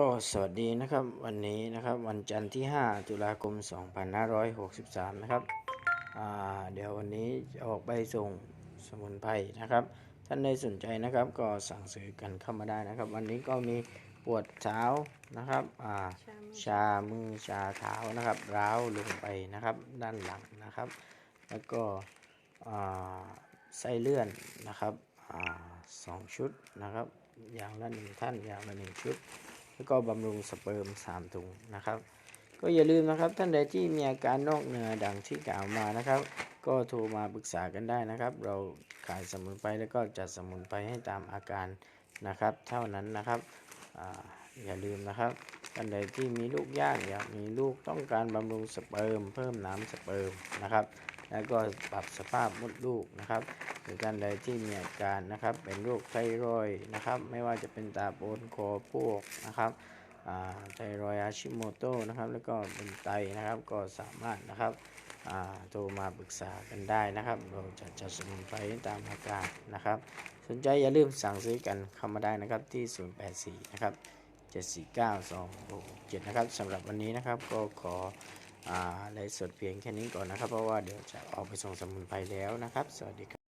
ก็สวัสดีนะครับวันนี้นะครับวันจันทร์ที่ 5 ตุลาคม 2563 นะครับเดี๋ยววันนี้จะออกไปส่งสมุนไพรนะครับ ท่านใดสนใจนะครับก็สั่งซื้อกันเข้ามาได้นะครับ วันนี้ก็มีปวดเท้านะครับาชามือชาเท้านะครับร้าวลงไปนะครับด้านหลังนะครับ แล้วก็ไส้เลื่อนนะครับอสองชุดนะครับอย่างละหนึ่งท่านอย่างละหนึ่งชุด แล้วก็บำรุงสเปิร์ม3ถุงนะครับ ก็อย่าลืมนะครับท่านใดที่มีอาการนอกเหนือดังที่กล่าวมานะครับ ก็โทรมาปรึกษากันได้นะครับ เราขายสมุนไพรแล้วก็จัดสมุนไพรให้ตามอาการนะครับ เท่านั้นนะครับออย่าลืมนะครับท่านใดที่มีลูกยากอยากมีลูกต้องการบำรุงสเปิร์มเพิ่มน้ำสเปิร์มนะครับ แล้วก็ปรับสภาพมดลูกนะครับหรือท่านใดที่มีอาการนะครับ เป็นโรคไทรอยนะครับ ไม่ว่าจะเป็นตาโปนคอพวกนะครับไทรอยอาชิโมโตนะครับ แล้วก็เป็นไตนะครับก็สามารถนะครับโทรมาปรึกษากันได้นะครับ เราจะจัดสมุนไพรตามอาการนะครับ สนใจอย่าลืมสั่งซื้อกันเข้ามาได้นะครับที่ 084 นะครับ 7492667 นะครับสำหรับวันนี้นะครับก็ขอ ไลฟ์สดเพียงแค่นี้ก่อนนะครับ เพราะว่าเดี๋ยวจะออกไปส่งสมุนไพรแล้วนะครับ สวัสดีครับ